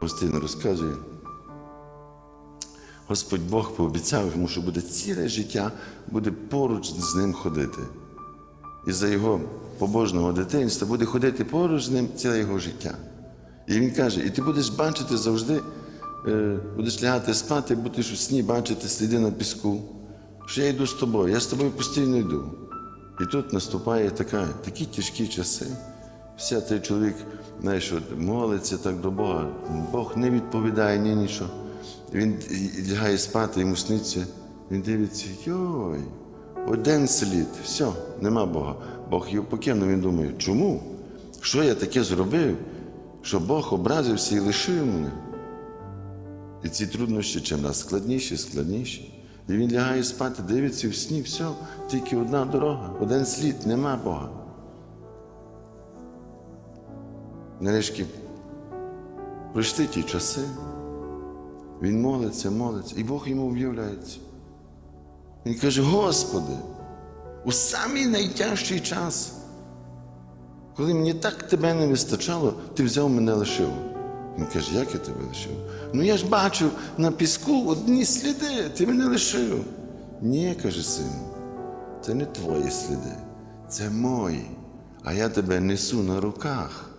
Гостин розказує. Господь Бог пообіцяв йому, що буде ціле життя, буде поруч з ним ходити. І за його побожного дитинства буде ходити поруч з ним ціле його життя. І він каже: і ти будеш бачити завжди, е, будеш лягати спати, будеш у сні бачити сліди на піску, що я йду з тобою, я з тобою постійно йду. І тут наступає така, такі тяжкі часи. Вся той чоловік, знаєш, молиться так до Бога. Бог не відповідає ні нічого. Він лягає спати, йому сниться. Він дивиться, йой, один слід, все, нема Бога. Бог його покинув. Він думає, чому? Що я таке зробив, що Бог образився і лишив мене? І ці труднощі чим раз складніші, складніші. І він лягає спати, дивиться в сні, все, тільки одна дорога, один слід, нема Бога. Нарешті пройшли ті часи. Він молиться, молиться, і Бог йому в'являється. Він каже: Господи, у самий найтяжчий час, коли мені так тебе не вистачало, ти взяв мене лишив. Він каже, як я тебе лишив? Ну я ж бачив на піску одні сліди, ти мене лишив. Ні, каже син, це не твої сліди, це мої, а я тебе несу на руках.